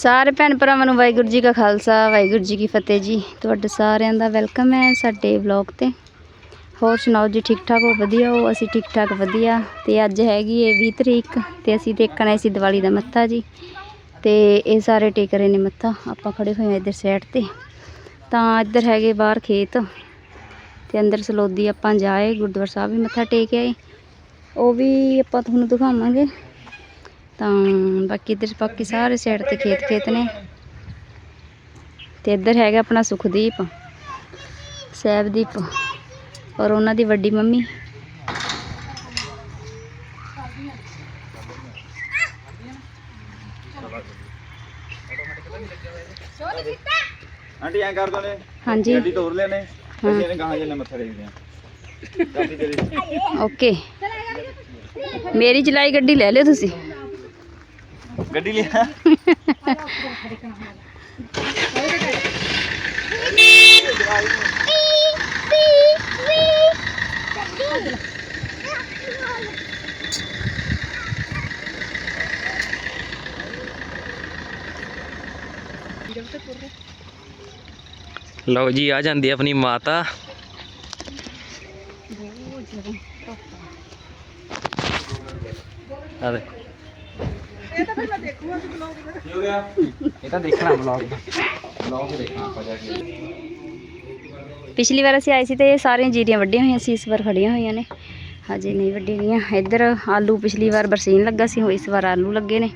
ਸਾਰੇ ਭੈਣ ਭਰਾਵਾਂ ਨੂੰ ਵਾਹਿਗੁਰੂ ਜੀ ਕਾ ਖਾਲਸਾ, ਵਾਹਿਗੁਰੂ ਜੀ ਕੀ ਫਤਿਹ ਜੀ। ਤੁਹਾਡੇ ਸਾਰਿਆਂ ਦਾ ਵੈਲਕਮ ਹੈ ਸਾਡੇ ਵਲੌਗ ਤੇ। ਹੋਰ ਸੁਣਾਓ ਜੀ ਠੀਕ ਠਾਕ ਹੋ? ਵਧੀਆ ਹੋ? ਅਸੀਂ ਠੀਕ ਠਾਕ ਵਧੀਆ। ਤੇ ਅੱਜ ਹੈਗੀ ਏ 20 ਤਰੀਕ ਤੇ ਅਸੀਂ ਦੇਖਣਾ ਸੀ ਦੀਵਾਲੀ ਦਾ ਮੱਥਾ ਜੀ। ਤੇ ਇਹ ਸਾਰੇ ਟੇਕ ਰਹੇ ਨੇ ਮੱਥਾ, ਆਪਾਂ ਖੜੇ ਹੋਏ ਆ ਇੱਧਰ ਸਾਈਡ ਤੇ। ਤਾਂ ਇੱਧਰ ਹੈਗੇ ਬਾਹਰ ਖੇਤ। ਤੇ ਅੰਦਰ ਸਲੋਦੀ ਆਪਾਂ ਜਾਏ ਗੁਰਦੁਆਰਾ ਸਾਹਿਬ ਵੀ ਮੱਥਾ ਟੇਕ ਆਏ। ਉਹ ਵੀ ਆਪਾਂ ਤੁਹਾਨੂੰ ਦਿਖਾਵਾਂਗੇ। ਤਾਂ ਬਾਕੀ ਇੱਧਰ ਬਾਕੀ ਸਾਰੇ ਸਾਈਡ ਤੇ ਖੇਤ ਖੇਤ ਨੇ। ਤੇ ਇੱਧਰ ਹੈਗਾ ਆਪਣਾ ਸੁਖਦੀਪ ਸਹਿਬਦੀਪ ਔਰ ਉਹਨਾਂ ਦੀ ਵੱਡੀ ਮੰਮੀ। ਆਂਟੀ ਐਂ ਕਰ ਦੋ ਨੇ ਹਾਂਜੀ। ਗੱਡੀ ਤੋਰ ਲੈਨੇ। ਹਾਂ। ਅਸੀਂ ਇਹਨੇ ਗਾਹਾਂ ਜੰਨੇ ਮੱਥਾ ਟੇਕਦੇ ਆਂ ਓਕੇ। ਮੇਰੀ ਚਲਾਈ ਗੱਡੀ ਲੈ ਲਿਓ ਤੁਸੀਂ। ਗੱਡੀ ਲਿਆ। ਲਓ ਜੀ ਆ ਜਾਂਦੀ ਆਪਣੀ ਮਾਤਾ। ਆ ਦੇ। ਕੀ ਹੋ ਗਿਆ? ਇਹ ਤਾਂ ਦੇਖਣਾ ਬਲੌਗ ਦਾ। ਬਲੌਗ ਦੇਖਣਾ ਆਪਾਂ ਜਾ ਕੇ। ਪਿਛਲੀ ਵਾਰ ਅਸੀਂ ਆਏ ਸੀ ਤੇ ਇਹ ਸਾਰੀਆਂ ਜੀਰੀਆਂ ਵੱਡੀਆਂ ਹੋਈਆਂ ਸੀ ਇਸ ਵਾਰ ਖੜੀਆਂ ਹੋਈਆਂ ਨੇ। ਹਜੇ ਨਹੀਂ ਵੱਡੀਆਂ ਗਈਆਂ। ਇੱਧਰ ਆਲੂ ਪਿਛਲੀ ਵਾਰ ਬਰਸੀਨ ਲੱਗਾ ਸੀ ਹੁਣ ਇਸ ਵਾਰ ਆਲੂ ਲੱਗੇ ਨੇ।